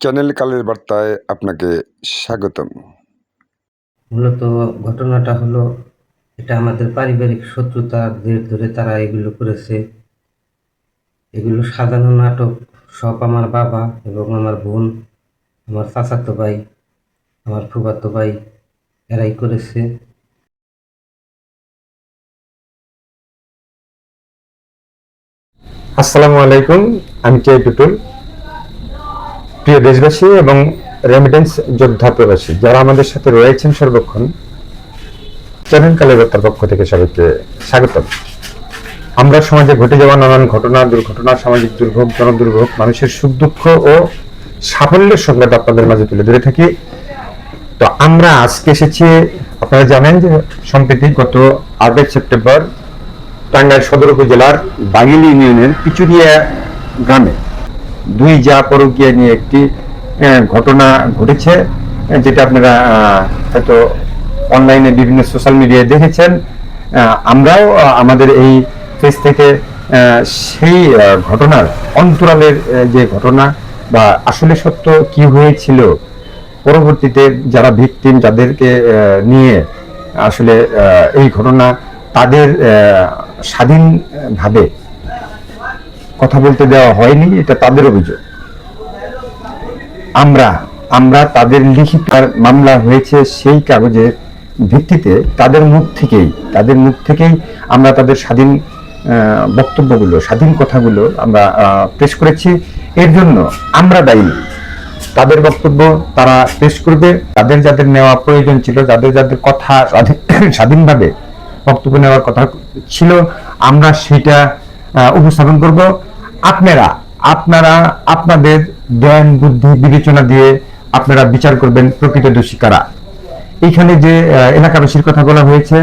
Channel কালের বার্তায় আপনাকে স্বাগতম। মূলত ঘটনাটা হলো এটা আমাদের পারিবারিক শত্রুতা শত্রুতাদের ধরে তারা এগুলো করেছে। এগুলো সাজানো নাটক সব আমার বাবা এবং আমার বোন আমার চাচাতো ভাই আমার ফুফাতো ভাই এরাই করেছে। আসসালামু আলাইকুম আমি কে টুটুল প্রিয় দেশবাসী এবং রেমিটেন্স যোদ্ধা প্রবাসী, যারা আমাদের সাথে রয়েছেন সর্বক্ষণ, চ্যানেল কালের পক্ষ থেকে সবাইকে স্বাগতম। আমরা সমাজে ঘটে যাওয়া নানান ঘটনা, দুর্ঘটনা, সামাজিক দুর্ভোগ, জনদুর্ভোগ, মানুষের সুখ, দুঃখ ও সাফল্যের সংবাদ আপনাদের মাঝে তুলে ধরে থাকি। তো আমরা আজকে এসেছি, আপনারা জানেন যে সম্প্রতি গত আটই সেপ্টেম্বর টাঙ্গাইল সদর উপজেলার বাগিল ইউনিয়নের পিচুরিয়া গ্রামে। দুই যা পরকীয়া নিয়ে একটি ঘটনা ঘটেছে যেটা আপনারা হয়তো অনলাইনে বিভিন্ন সোশ্যাল মিডিয়ায় দেখেছেন। আমরাও আমাদের এই পেজ থেকে সেই ঘটনার অন্তরালের যে ঘটনা বা আসলে সত্য কি হয়েছিল, পরবর্তীতে যারা ভিকটিম যাদেরকে নিয়ে আসলে এই ঘটনা তাদের স্বাধীনভাবে কথা বলতে দেওয়া হয়নি, এটা তাদের অভিযোগ। আমরা আমরা তাদের লিখিত মামলা হয়েছে সেই কাগজের ভিত্তিতে তাদের মুখ থেকেই, তাদের মুখ থেকেই আমরা তাদের স্বাধীন বক্তব্যগুলো, স্বাধীন কথাগুলো আমরা পেশ করেছি। এর জন্য আমরা দায়ী। তাদের বক্তব্য তারা পেশ করবে। তাদের যাদের নেওয়া প্রয়োজন ছিল, যাদের যাদের কথা স্বাধীন- স্বাধীনভাবে বক্তব্য নেওয়ার কথা ছিল, আমরা সেটা উপস্থাপন করব। আপনারা আপনারা, আপনাদের জ্ঞান, বুদ্ধি, বিবেচনা দিয়ে আপনারা বিচার করবেন প্রকৃত দোষী কারা এইখানে যে এলাকাবাসীর কথা বলা হয়েছে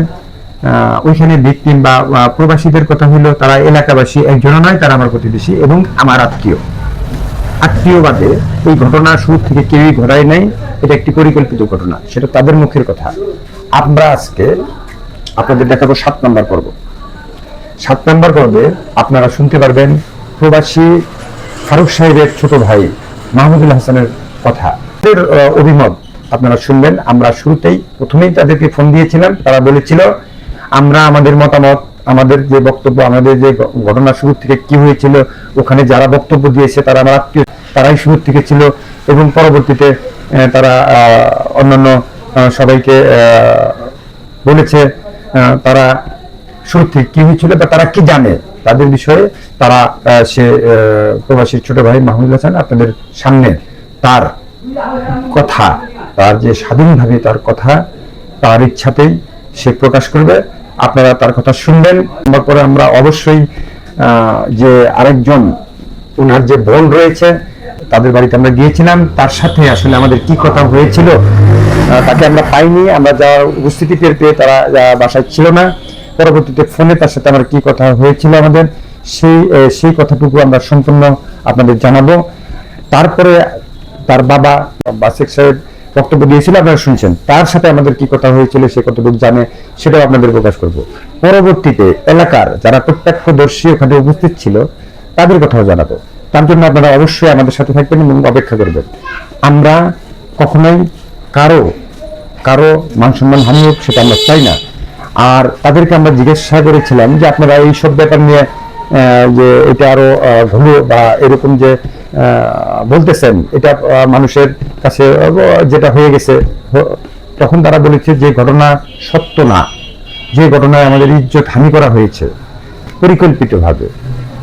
ওইখানে ভিকটিম বা প্রবাসীদের কথা হলো তারা এলাকাবাসী একজনও নয়, তারা আমার প্রতিবেশী এবং আমার আত্মীয়। আত্মীয়বাদে এই ঘটনা শুরু থেকে কেউই ঘটায় নাই, এটা একটি পরিকল্পিত ঘটনা, সেটা তাদের মুখের কথা। আমরা আজকে আপনাদের দেখাবো সাত নম্বর পর্ব। সাত নম্বর পর্বে আপনারা শুনতে পারবেন প্রবাসী ফারুক সাহেবের ছোট ভাই মাহমুদুল হাসানের কথা। তাদের অভিমত আপনারা শুনবেন। আমরা শুরুতেই প্রথমেই তাদেরকে ফোন দিয়েছিলাম। তারা বলেছিল, আমরা আমাদের মতামত, আমাদের যে বক্তব্য, আমাদের যে ঘটনা শুরু থেকে কি হয়েছিল, ওখানে যারা বক্তব্য দিয়েছে, তারা আমার আত্মীয়, তারাই শুরু থেকে ছিল এবং পরবর্তীতে তারা অন্যান্য সবাইকে বলেছে তারা শুরু থেকে কি হয়েছিল বা তারা কি জানে? তাদের বিষয়ে তারা সে প্রবাসীর ছোট ভাই মাহমুদুল হাসান আপনাদের সামনে তার কথা, তার যে স্বাধীনভাবে তার কথা, তার ইচ্ছাতেই সে প্রকাশ করবে। আপনারা তার কথা শুনবেন। তারপরে আমরা অবশ্যই যে আরেকজন ওনার যে বোন রয়েছে, তাদের বাড়িতে আমরা গিয়েছিলাম। তার সাথে আসলে আমাদের কি কথা হয়েছিল তাকে আমরা পাইনি। আমরা যা উপস্থিতি টের পেয়ে তারা বাসায় ছিল না। পরবর্তীতে ফোনে তার সাথে আমার কি কথা হয়েছিল আমাদের, সেই সেই কথাটুকু আমরা সম্পূর্ণ আপনাদের জানাব। তারপরে তার বাবা বাসিক সাহেব বক্তব্য দিয়েছিল, আপনারা শুনছেন। তার সাথে আমাদের কি কথা হয়েছিল সে কতটুকু জানে সেটাও আপনাদের প্রকাশ করব। পরবর্তীতে এলাকার যারা প্রত্যক্ষদর্শী ওখানে উপস্থিত ছিল, তাদের কথাও জানাব। তার জন্য আপনারা অবশ্যই আমাদের সাথে থাকবেন এবং অপেক্ষা করবেন। আমরা কখনোই কারও কারও মান সম্মান হানি হোক, সেটা আমরা চাই না। আর তাদেরকে আমরা জিজ্ঞাসা করেছিলাম যে আপনারা এই সব ব্যাপার নিয়ে যে এটা আরও আহ, বা এরকম যে বলতেছেন এটা মানুষের কাছে যেটা হয়ে গেছে তখন তারা বলেছে যে ঘটনা সত্য না। যে ঘটনায় আমাদের ইজ্জত হানি করা হয়েছে পরিকল্পিতভাবে।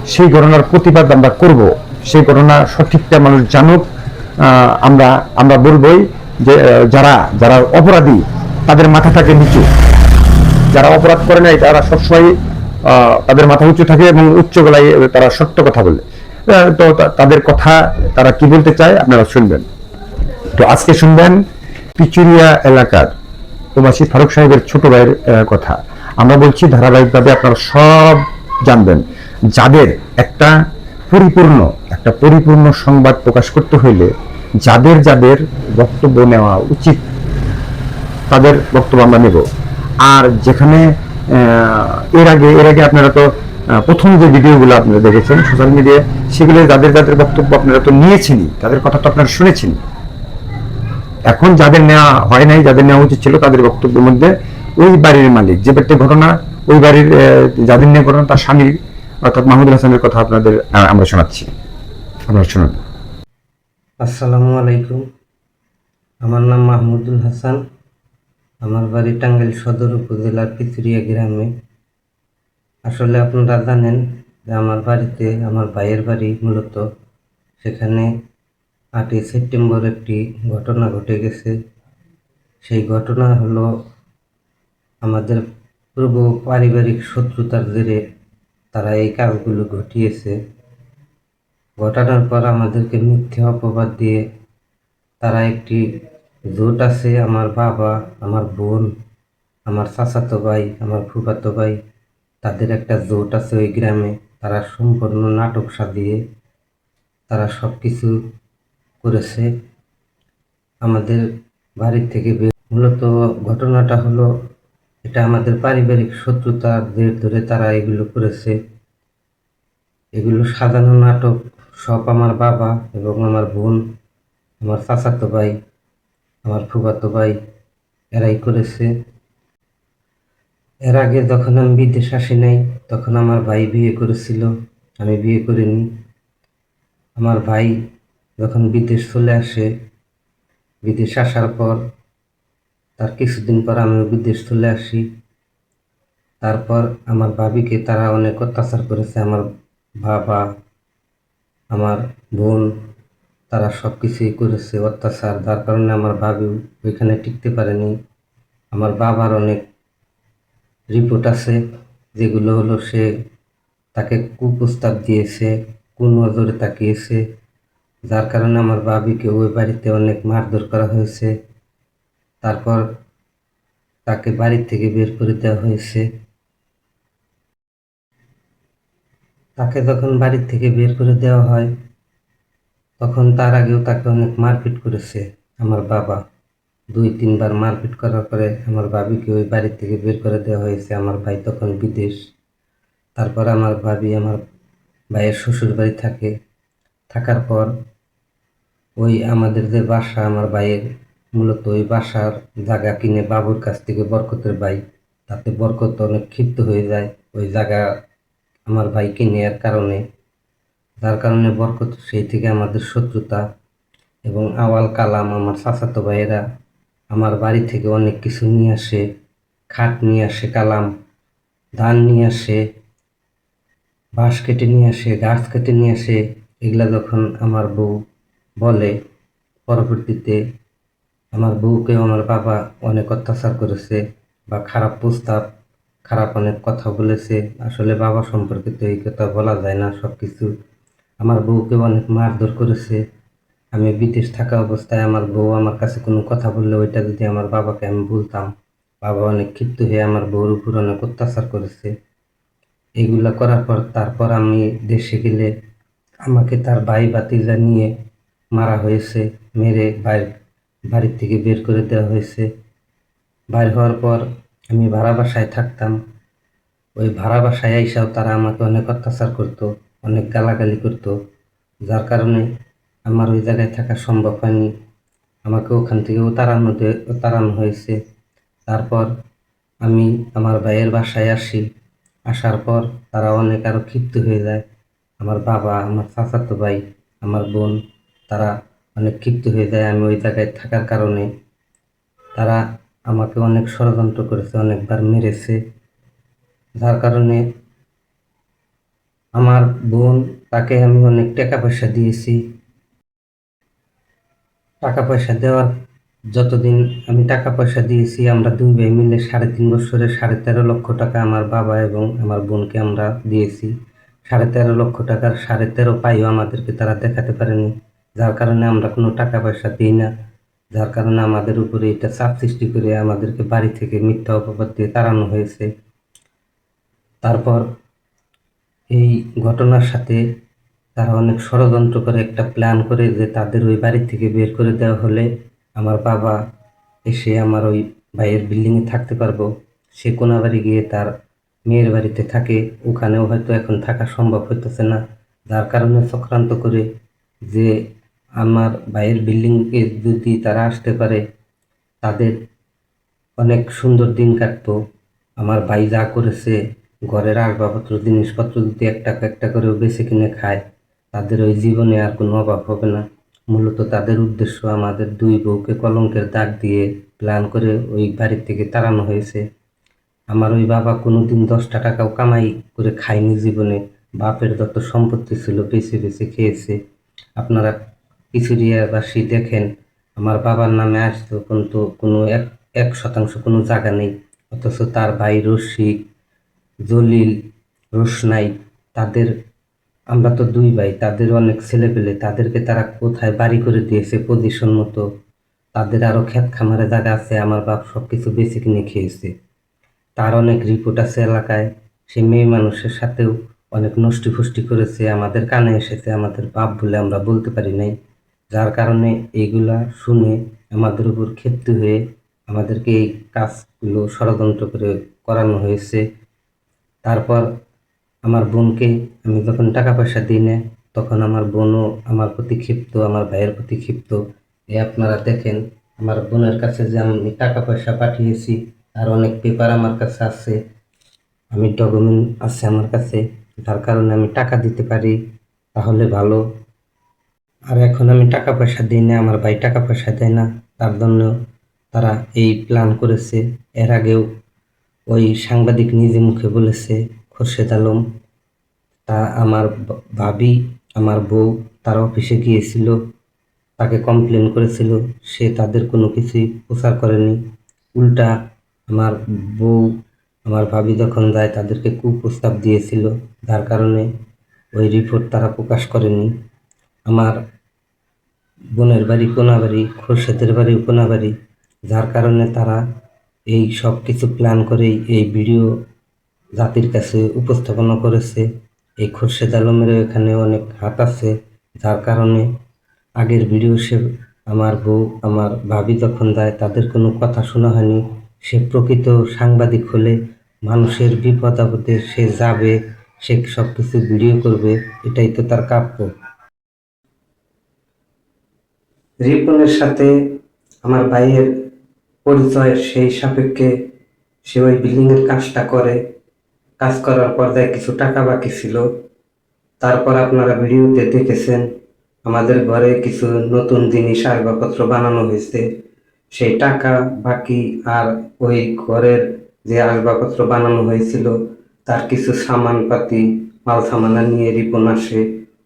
সেই ঘটনার প্রতিবাদ আমরা করব। সেই ঘটনা সঠিকটা মানুষ জানুক। আমরা আমরা বলবই যে যারা যারা অপরাধী তাদের মাথাটাকে নিচু। যারা অপরাধ করে নাই, তারা সবসময় তাদের মাথা উঁচু থাকে এবং উচ্চ গলায় তারা সত্য কথা বলে। তো তাদের কথা তারা কি বলতে চায় আপনারা শুনবেন। তো আজকে শুনবেন পিচুরিয়া এলাকার প্রবাসী ফারুক সাহেবের ছোট ভাইয়ের কথা। আমরা বলছি ধারাবাহিকভাবে আপনারা সব জানবেন। যাদের একটা পরিপূর্ণ একটা পরিপূর্ণ সংবাদ প্রকাশ করতে হইলে যাদের যাদের বক্তব্য নেওয়া উচিত, তাদের বক্তব্য আমরা নেব। আর যেখানে এর আগে এর আগে আপনারা তো প্রথম যে ভিডিওগুলো আপনারা দেখেছেন সোশ্যাল মিডিয়ায় সেগুলো যাদের যাদের বক্তব্য আপনারা তো নিয়েছেনই, তাদের কথা তো আপনারা শুনেছেন। এখন যাদের নেওয়া হয় নাই, যাদের নেওয়া উচিত ছিল তাদের বক্তব্যের মধ্যে ওই বাড়ির মালিক, যে ব্যক্তি ঘটনা, ওই বাড়ির যাদের নিয়ে ঘটনা তার স্বামী, অর্থাৎ মাহমুদুল হাসানের কথা আপনাদের আমরা শোনাচ্ছি। আপনারা শুনুন। আসসালামু আলাইকুম। আমার নাম মাহমুদুল হাসান। আমার বাড়ি টাঙ্গাইল সদর উপজেলার পিতুরিয়া গ্রামে। আসলে আপনারা জানেন যে আমার বাড়িতে আমার ভাইয়ের বাড়ি মূলত সেখানে আটই সেপ্টেম্বর একটি ঘটনা ঘটে গেছে। সেই ঘটনা হলো আমাদের পূর্ব পারিবারিক শত্রুতার জেরে তারা এই কাজগুলো ঘটিয়েছে। ঘটানোর পর আমাদেরকে মিথ্যে অপবাদ দিয়ে তারা একটি জোট আছে আমার বাবা, আমার বোন, আমার চাচাতো ভাই, আমার ফুফাতো ভাই, তাদের একটা জোট আছে ওই গ্রামে। তারা সম্পূর্ণ নাটক সাজিয়ে তারা সব কিছু করেছে। আমাদের বাড়ির থেকে মূলত ঘটনাটা হলো, এটা আমাদের পারিবারিক শত্রুতার জের ধরে তারা এগুলো করেছে। এগুলো সাজানো নাটক সব আমার বাবা এবং আমার বোন, আমার চাচাতো ভাই আমার ফুফাতো ভাই এরাই করেছে। এর আগে যখন আমি বিদেশ আসি নাই, তখন আমার ভাই বিয়ে করেছিল। আমি বিয়ে করিনি। আমার ভাই যখন বিদেশ চলে আসে, বিদেশ আসার পর, তার কিছুদিন পর আমি বিদেশ চলে আসি। তারপর আমার ভাবিকে তারা অনেক অত্যাচার করেছে। আমার বাবা, আমার বোন তারা সব কিছুই করেছে, অত্যাচার। যার কারণে আমার ভাবিও ওইখানে টিকতে পারেনি। আমার বাবার অনেক রিপোর্ট আছে, যেগুলো হলো সে তাকে কুপ্রস্তাব দিয়েছে, কোন নজরে তাকিয়েছে। যার কারণে আমার ভাবিকে ওই বাড়িতে অনেক মারধর করা হয়েছে। তারপর তাকে বাড়ি থেকে বের করে দেওয়া হয়েছে। তাকে যখন বাড়ি থেকে বের করে দেওয়া হয় তখন তার আগেও তাকে অনেক মারপিট করেছে আমার বাবা। দুই, তিনবার মারপিট করার পরে আমার ভাবিকে ওই বাড়ি থেকে বের করে দেওয়া হয়েছে আমার ভাই তখন বিদেশ। তারপর আমার ভাবি আমার ভাইয়ের শ্বশুর বাড়ি থাকে। থাকার পর ওই আমাদের যে বাসা, আমার ভাইয়ের মূলত ওই বাসার জায়গা কিনে বাবুর কাছ থেকে বরকতের ভাই তাতে বরকত অনেক ক্ষিপ্ত হয়ে যায়। ওই জায়গা আমার ভাইকে নেওয়ার কারণে যার কারণে বরকত, সেই থেকে আমাদের শত্রুতা এবং আওয়াল কালাম আমার চাচাতো ভাইয়েরা আমার বাড়ি থেকে অনেক কিছু নিয়ে আসে, খাট নিয়ে আসে, কালাম, ধান নিয়ে আসে, বাঁশ কেটে নিয়ে আসে, গাছ কেটে নিয়ে আসে, এগুলা যখন আমার বউ বলে, পরবর্তীতে আমার বউকেও আমার বাবা অনেক অত্যাচার করেছে বা খারাপ প্রস্তাব, খারাপ অনেক কথা বলেছে। আসলে বাবা সম্পর্কে তো এই কথা বলা যায় না সব কিছু আমার বউকে অনেক মারধর করেছে। আমি বিদেশ থাকা অবস্থায় আমার বউ আমার কাছে কোনো কথা বললে ওইটা যদি আমার বাবাকে আমি বলতাম, বাবা অনেক ক্ষিপ্ত হয়ে আমার বউর উপর অনেক অত্যাচার করেছে। এগুলা করার পর তারপর আমি দেশে গেলে আমাকে তার ভাই বাতিজা নিয়ে মারা হয়েছে, মেরে বাইর বাড়ির থেকে বের করে দেওয়া হয়েছে। বাইর হওয়ার পর আমি ভাড়া বাসায় থাকতাম। ওই ভাড়া বাসায় আইসাও তারা আমাকে অনেক অত্যাচার করতো। অনেক গালাগালি করতো। যার কারণে আমার ওই জায়গায় থাকা সম্ভব হয়নি। আমাকে ওখান থেকেও তাড়ানো তাড়ানো হয়েছে। তারপর আমি আমার ভাইয়ের বাসায় আসি। আসার পর তারা অনেক আরও ক্ষিপ্ত হয়ে যায়। আমার বাবা, আমার চাচাতো ভাই, আমার বোন, তারা অনেক ক্ষিপ্ত হয়ে যায় আমি ওই জায়গায় থাকার কারণে। তারা আমাকে অনেক ষড়যন্ত্র করেছে, অনেকবার মেরেছে। যার কারণে আমার বোন, তাকে আমি অনেক টাকা পয়সা দিয়েছি। টাকা পয়সা দেওয়ার যতদিন আমি টাকা পয়সা দিয়েছি, আমরা দুই ভাই মিলে সাড়ে তিন বছরে সাড়ে তেরো লক্ষ টাকা আমার বাবা এবং আমার বোনকে আমরা দিয়েছি। সাড়ে তেরো লক্ষ টাকার সাড়ে তেরো পাইও আমাদেরকে তারা দেখাতে পারেনি। যার কারণে আমরা কোনো টাকা পয়সা দিই না। যার কারণে আমাদের উপরে এটা চাপ সৃষ্টি করে আমাদেরকে বাড়ি থেকে মিথ্যা অপবাদ দিয়ে তাড়ানো হয়েছে। তারপর এই ঘটনার সাথে তারা অনেক ষড়যন্ত্র করে একটা প্ল্যান করে যে তাদের ওই বাড়ি থেকে বের করে দেওয়া হলে আমার বাবা এসে আমার ওই ভাইয়ের বিল্ডিংয়ে থাকতে পারব। সে কোনাবাড়ি গিয়ে তার মেয়ের বাড়িতে থাকে। ওখানেও হয়তো এখন থাকা সম্ভব হইতেছে না। যার কারণে চক্রান্ত করে যে আমার ভাইয়ের বিল্ডিংয়ে যদি তারা আসতে পারে, তাদের অনেক সুন্দর দিন কাটতো আমার ভাই যা করেছে ঘরের আসবাবপত্র, জিনিসপত্র যদি এক টাকা এক টাকা করেও বেছে কিনে খায়, তাদের ওই জীবনে আর কোনো অভাব হবে না। মূলত তাদের উদ্দেশ্য আমাদের দুই বউকে কলঙ্কের দাগ দিয়ে প্ল্যান করে ওই বাড়ির থেকে তাড়ানো হয়েছে। আমার ওই বাবা কোনোদিন দশটা টাকাও কামাই করে খায়নি জীবনে। বাপের যত সম্পত্তি ছিল বেছে বেছে খেয়েছে। আপনারা পিছুরিয়াবাসী দেখেন, আমার বাবার নামে আসতো, কিন্তু কোনো এক এক শতাংশ কোনো জায়গা নেই। অথচ তার ভাই রশিক জলিল, রোশনাই, তাদের, আমরা তো দুই ভাই, তাদের অনেক ছেলে পেলে তাদেরকে তারা কোথায় বাড়ি করে দিয়েছে পজিশন মতো। তাদের আরও ক্ষেত খামারে জায়গা আছে, আমার বাপ সব কিছু বেশি কিনে খেয়েছে। তার অনেক রিপোর্ট আছে এলাকায়, সে মেয়ে মানুষের সাথেও অনেক নষ্টি ফষ্টি করেছে, আমাদের কানে এসেছে, আমাদের বাপ বলে আমরা বলতে পারি নাই। যার কারণে এইগুলা শুনে আমাদের উপর ক্ষিপ্ত হয়ে আমাদেরকে এই কাজগুলো ষড়যন্ত্র করে করানো হয়েছে। তারপর আমার বোনকে আমি যখন টাকা পয়সা দিই না, তখন আমার বোনও আমার প্রতি ক্ষিপ্ত, আমার ভাইয়ের প্রতি ক্ষিপ্ত। এ আপনারা দেখেন, আমার বোনের কাছে যে আমি টাকা পয়সা পাঠিয়েছি, আর অনেক পেপার আমার কাছে আছে, আমি ডকুমেন্ট আছে আমার কাছে, যার কারণে আমি টাকা দিতে পারি, তাহলে ভালো। আর এখন আমি টাকা পয়সা দিই না, আমার ভাই টাকা পয়সা দেয় না, তার জন্য তারা এই প্ল্যান করেছে। এর আগেও ওই সাংবাদিক নিজে মুখে বলেছে, খোরশেদ আলম, তা আমার ভাবি, আমার বউ তার অফিসে গিয়েছিল, তাকে কমপ্লেন করেছিল, সে তাদের কোনো কিছুই প্রচার করেনি। উল্টা আমার বউ, আমার ভাবি যখন যায় তাদেরকে কুপ্রস্তাব দিয়েছিল, যার কারণে ওই রিপোর্ট তারা প্রকাশ করেনি। আমার বোনের বাড়ি কোনাবাড়ি, খোরশেদের বাড়ি কোনাবাড়ি, যার কারণে তারা এই সব কিছু প্ল্যান করেই এই ভিডিও জাতির কাছে উপস্থাপনা করেছে। এই খোরশেদ আলমের এখানে অনেক হাত আছে, যার কারণে আগের ভিডিও সে আমার বউ, আমার ভাবি যখন যায়, তাদের কোনো কথা শোনা হয়নি। সে প্রকৃত সাংবাদিক হলে মানুষের বিপদ আপদে সে যাবে, সে সব কিছু ভিডিও করবে, এটাই তো তার কাব্য। রিপনের সাথে আমার ভাইয়ের পরিচয় সেই সাপেক্ষে সে ওই বিল্ডিংয়ের কাজটা করে। কাজ করার পর দেয় কিছু টাকা বাকি ছিল। তারপর আপনারা ভিডিওতে দেখেছেন, আমাদের ঘরে কিছু নতুন জিনিস আসবাবপত্র বানানো হয়েছে। সেই টাকা বাকি আর ওই ঘরের যে আসবাবপত্র বানানো হয়েছিল, তার কিছু সামানপাতি, মাল সামানা নিয়ে রিপন আসে,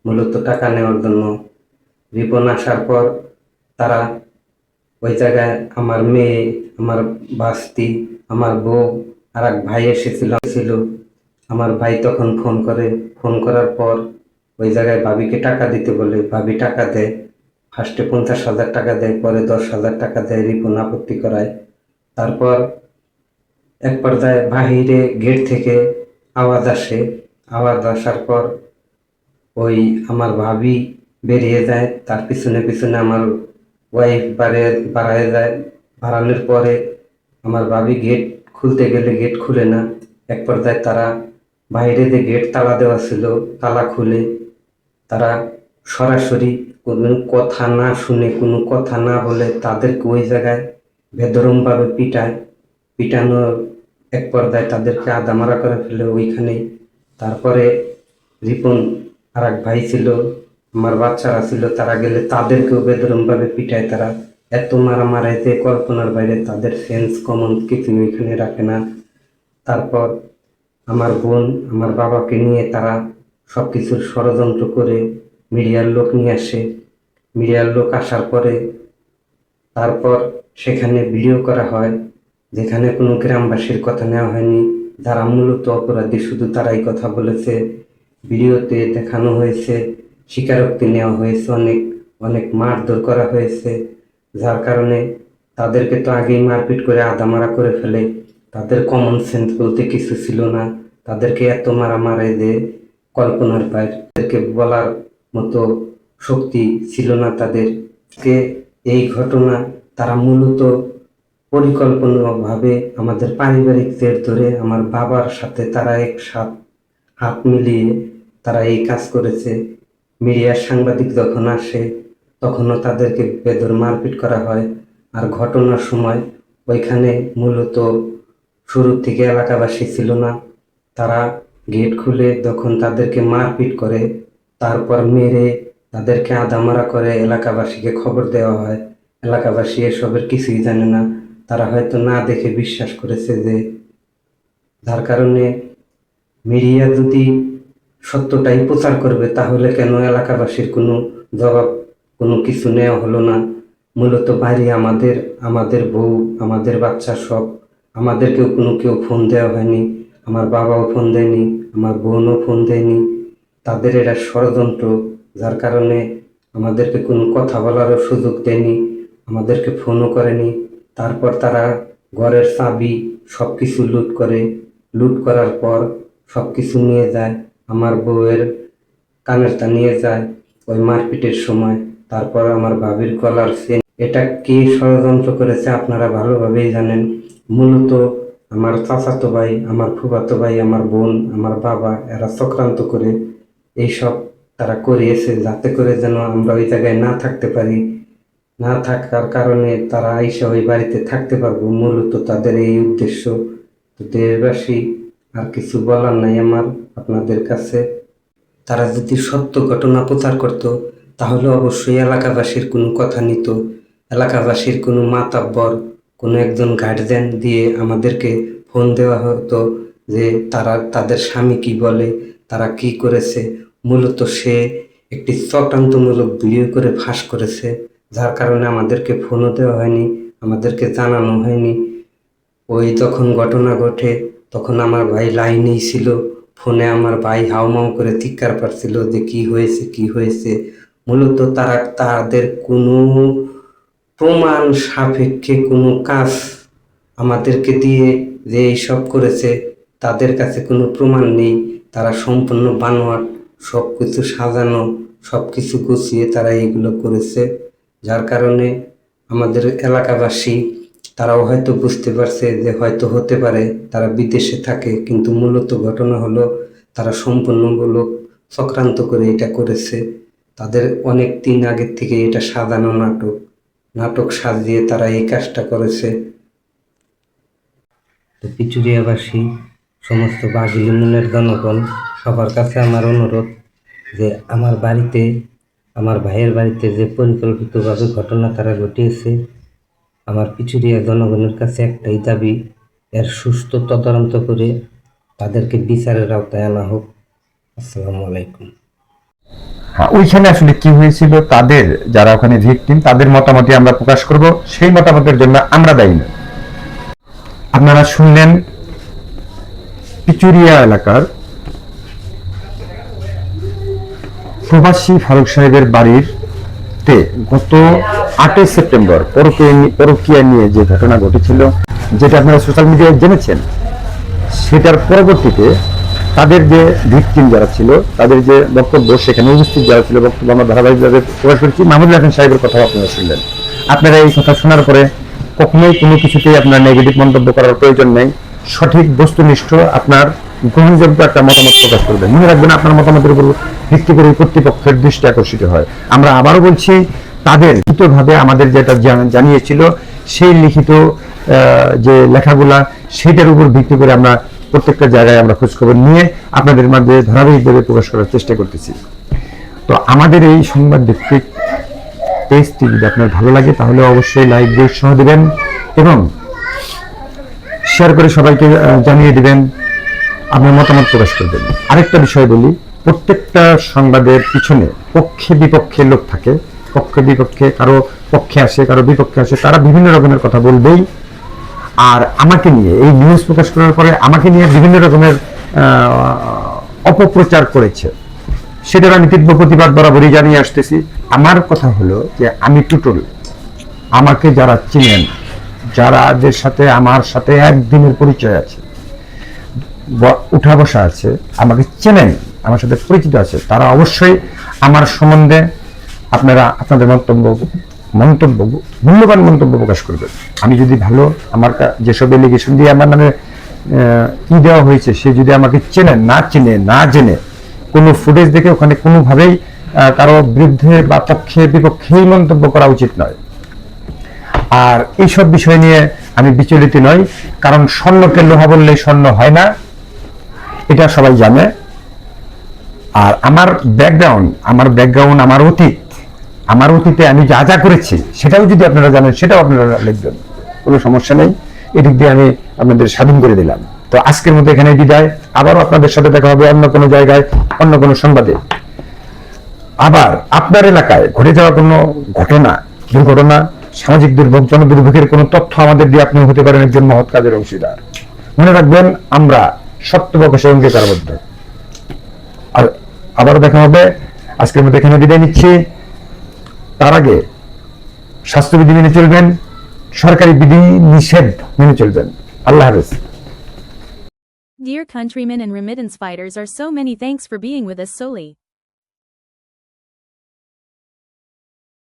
মূলত টাকা নেওয়ার জন্য। রিপন আসার পর তারা ওই জায়গায় আমার মেয়ে, আমার বাস্তি, আমার বউ আর এক ভাই এসেছিল ছিল আমার ভাই তখন ফোন করে, ফোন করার পর ওই জায়গায় ভাবিকে টাকা দিতে বলে, ভাবি টাকা দেয়। ফার্স্টে পঞ্চাশ হাজার টাকা দেয়, পরে দশ হাজার টাকা দেয়, রিপন আপত্তি করায়। তারপর এক পর্যায়ে বাহিরে গেট থেকে আওয়াজ আসে। আওয়াজ আসার পর ওই আমার ভাবি বেরিয়ে যায়, তার পিছনে পিছনে আমার ওয়াইফ বাড়ে বাড়ায় যায়। বাড়ানোর পরে আমার ভাবি গেট খুলতে গেলে গেট খুলে না। এক পর্যায়ে তারা বাইরে যে গেট তালা দেওয়া ছিল, তালা খুলে তারা সরাসরি কোনো কথা না শুনে, কোনো কথা না বলে তাদেরকে ওই জায়গায় বেদরমভাবে পিটায়। পিটানোর এক পর্যায়ে তাদেরকে আদামারা করে ফেলে ওইখানে তারপরে রিপন আর এক ভাই ছিল আমার বাচ্চারা ছিল, তারা গেলে তাদেরকেও বেদরমভাবে পিটায় তারা। এত মারা মারাইতে কল্পনার বাইরে তাদের সেন্স কমন কিছু ওইখানে রাখে না। তারপর আমার বোন, আমার বাবাকে নিয়ে তারা সব কিছুর ষড়যন্ত্র করে মিডিয়ার লোক নিয়ে আসে। মিডিয়ার লোক আসার পরে তারপর সেখানে ভিডিও করা হয়, যেখানে কোনো গ্রামবাসীর কথা নেওয়া হয়নি। যারা মূলত অপরাধী, শুধু তারাই কথা বলেছে। ভিডিওতে দেখানো হয়েছে স্বীকারোক্তি নেওয়া হয়েছে, অনেক অনেক মারধর করা হয়েছে। যার কারণে তাদেরকে তো আগেই মারপিট করে আদামারা করে ফেলে। তাদের কমন সেন্স বলতে কিছু ছিল না। তাদেরকে এত মারা মারে যে কল্পনার বাইরে। তাদেরকে বলার মতো শক্তি ছিল না তাদের। কে এই ঘটনা তারা মূলত পরিকল্পনাভাবে আমাদের পারিবারিক জের ধরে আমার বাবার সাথে তারা একসাথ হাত মিলিয়ে তারা এই কাজ করেছে। মিডিয়ার সাংবাদিক যখন আসে, তখনও তাদেরকে বেদর মারপিট করা হয়। আর ঘটনার সময় ওইখানে মূলত শুরু থেকে এলাকাবাসী ছিল না। তারা গেট খুলে তখন তাদেরকে মারপিট করে, তারপর মেরে তাদেরকে আদামারা করে এলাকাবাসীকে খবর দেওয়া হয়। এলাকাবাসী এসবের কিছুই জানে না। তারা হয়তো না দেখে বিশ্বাস করেছে যে, যার কারণে মিডিয়া যদি সত্যটাই প্রচার করবে, তাহলে কেন এলাকাবাসীর কোনো জবাব, কোনো কিছু নেওয়া হলো না? মূলত বাড়ি আমাদের আমাদের বউ, আমাদের বাচ্চা সব, আমাদেরকেও কোনো কেউ ফোন দেওয়া হয়নি, আমার বাবাও ফোন দেয়নি, আমার বোনও ফোন দেয়নি। তাদের এটা ষড়যন্ত্র, যার কারণে আমাদেরকে কোনো কথা বলারও সুযোগ দেয়নি, আমাদেরকে ফোনও করেনি। তারপর তারা ঘরের চাবি সব কিছু লুট করে, লুট করার পর সব কিছু নিয়ে যায়। আমার বউয়ের কানেরটা নিয়ে যায় ওই মারপিটের সময়। তারপর আমার ভাবির গলার চেন। এটা কে ষড়যন্ত্র করেছে আপনারা ভালোভাবেই জানেন। মূলত আমার চাচাতো ভাই, আমার ফুফাতো ভাই, আমার বোন, আমার বাবা, এরা চক্রান্ত করে এইসব তারা করিয়েছে যাতে করে যেন আমরা ওই জায়গায় না থাকতে পারি। না থাকার কারণে তারা আইসা ওই বাড়িতে থাকতে পারব। মূলত তাদের এই উদ্দেশ্য। তো দেশবাসী আর কিছু বলার নাই আমার। আপনাদের কাছে তারা যদি সত্য ঘটনা প্রচার করত, তাহলে অবশ্যই এলাকাবাসীর কোনো কথা নিত। এলাকাবাসীর কোনো মাতাব্বর কোনো একজন গার্জেন দিয়ে আমাদেরকে ফোন দেওয়া হতো যে তারা, তাদের স্বামী কি বলে, তারা কি করেছে। মূলত সে একটি চক্রান্তমূলক ভিডিও করে ফাঁস করেছে, যার কারণে আমাদেরকে ফোনও দেওয়া হয়নি, আমাদেরকে জানানো হয়নি। ওই যখন ঘটনা ঘটে তখন আমার ভাই লাইনেই ছিল। ফোনে আমার ভাই হাউমাউ করে চিৎকার পাচ্ছিল যে কি হয়েছে কি হয়েছে। মূলত তারা, তাদের কোনো প্রমাণ সাপেক্ষে কোনো কাজ আমাদেরকে দিয়ে যে এইসব করেছে, তাদের কাছে কোনো প্রমাণ নেই। তারা সম্পূর্ণ বানোয়াট সব কিছু সাজানো সব কিছু গুছিয়ে তারা এগুলো করেছে। যার কারণে আমাদের এলাকাবাসী তারাও হয়তো বুঝতে পারছে যে হয়তো হতে পারে, তারা বিদেশে থাকে, কিন্তু মূলত ঘটনা হলো তারা সম্পূর্ণমূলক চক্রান্ত করে এটা করেছে। তাদের অনেক দিন আগের থেকে এটা সাজানো নাটক নাটক সাজিয়ে তারা এই কাজটা করেছে। তো পিচুরিয়াবাসী, সমস্ত বাগিল ইউনিয়নের জনগণ, সবার কাছে আমার অনুরোধ যে আমার বাড়িতে, আমার ভাইয়ের বাড়িতে যে পরিকল্পিতভাবে ঘটনা তারা ঘটিয়েছে আমার পিছুরিয়া জনগণের কাছে একটাই দাবি এর সুস্থ তদন্ত করে তাদেরকে বিচারের আওতায় আনা হোক। আসসালামু আলাইকুম। হ্যাঁ, ওইখানে আসলে কি হয়েছিল তাদের যারা ওখানে ভিকটিম তাদের মতামতই আমরা প্রকাশ করব। সেই মতামতের জন্য আমরা দায়ী নই। আপনারা শুনলেন পিচুরিয়া এলাকার প্রবাসী ফারুক সাহেবের বাড়ির তে গত আটই সেপ্টেম্বর পরকীয়া নিয়ে যে ঘটনা ঘটেছিল, যেটা আপনারা সোশ্যাল মিডিয়ায় জেনেছেন, সেটার পরবর্তীতে তাদের যে ভিকটিম যারা ছিল, তাদের যে বক্তব্য, সেখানে উপস্থিত যারা ছিল, বক্তব্য আমরা ধারাবাহিকভাবে প্রকাশ করেছি। মাহমুদুল হাসান সাহেবের কথাও আপনারা শুনলেন। আপনারা এই কথা শোনার পরে কখনোই কোনো কিছুতেই আপনার নেগেটিভ মন্তব্য করার প্রয়োজন নেই। সঠিক বস্তুনিষ্ঠ আপনার গ্রহণযোগ্য একটা মতামত প্রকাশ করবেন। মনে রাখবেন, আপনার মতামতের উপর ভিত্তি করে কর্তৃপক্ষের দৃষ্টি আকর্ষিত হয়। আমরা আবারও বলছি তাদের লিখিতভাবে আমাদের যেটা জানিয়েছিল, সেই লিখিত যে লেখাগুলা সেটার উপর ভিত্তি করে আমরা প্রত্যেকটা জায়গায় আমরা খোঁজখবর নিয়ে আপনাদের মাঝে ধারাবাহিকভাবে প্রকাশ করার চেষ্টা করতেছি। তো আমাদের এই সংবাদ ভিত্তিক পেজটি যদি আপনার ভালো লাগে, তাহলে অবশ্যই লাইক দিয়ে উৎসাহ দিবেন এবং শেয়ার করে সবাইকে জানিয়ে দিবেন, আপনার মতামত প্রকাশ করবেন। আরেকটা বিষয় বলি, প্রত্যেকটা সংবাদের পিছনে পক্ষে বিপক্ষে লোক থাকে। পক্ষে, বিপক্ষে, কারও পক্ষে আসে, কারও বিপক্ষে আসে, তারা বিভিন্ন রকমের কথা বলবেই। আর আমাকে নিয়ে, এই নিউজ প্রকাশ করার পরে আমাকে নিয়ে বিভিন্ন রকমের অপপ্রচার করেছে। সেটার আমি তীব্র প্রতিবাদ বরাবরই জানিয়ে আসতেছি। আমার কথা হলো যে আমি টুটুল। আমাকে যারা চিনেন, যারাদের সাথে, আমার সাথে একদিনের পরিচয় আছে উঠা বসা আছে, আমাকে চেনেন, আমার সাথে পরিচিত আছে, তারা অবশ্যই আমার সম্বন্ধে আপনারা আপনাদের মন্তব্য মন্তব্য, মূল্যবান মন্তব্য প্রকাশ করবেন। আমি যদি ভালো আমার যেসব এলিগেশন দিয়ে আমার নামে কি দেওয়া হয়েছে, সে যদি আমাকে চেনে, না চেনে, না জেনে, কোনো ফুটেজ দেখে ওখানে কোনোভাবেই কারও বিরুদ্ধে বা পক্ষে, বিপক্ষেই মন্তব্য করা উচিত নয়। আর এইসব বিষয় নিয়ে আমি বিচলিত নই, কারণ স্বর্ণকে লোহা বললে স্বর্ণ হয় না, এটা সবাই জানে। আর আমার ব্যাকগ্রাউন্ড আমার ব্যাকগ্রাউন্ড আমার অতীত আমার অতীতে আমি যা যা করেছি, সেটাও যদি আপনারা জানেন, সেটাও আপনারা লিখবেন। কোনো সমস্যা নেই। এদিক দিয়ে আমি আপনাদের স্বাধীন করে দিলাম। তো আজকের মতো এখানে বিদায়। আবারও আপনাদের সাথে দেখা হবে অন্য কোনো জায়গায়, অন্য কোনো সংবাদে। আবার আপনার এলাকায় ঘটে যাওয়া কোনো ঘটনা, দুর্ঘটনা, সামাজিক দুর্ভোগ, জনদুর্ভোগের কোনো তথ্য আমাদের দিয়ে আপনি হতে পারেন একজন মহৎ কাজের অংশীদার। মনে রাখবেন, আমরা সত্য প্রকাশে অঙ্গীকারবদ্ধ। আর আবারও দেখা হবে। আজকের মতো এখানে বিদায় নিচ্ছি। তার আগে স্বাস্থ্যবিধি মেনে চলবেন সরকারি বিধি নিষেধ মেনে চলবেন আল্লাহ হাফেজ Dear countrymen and remittance fighters are so many thanks for being with us solely.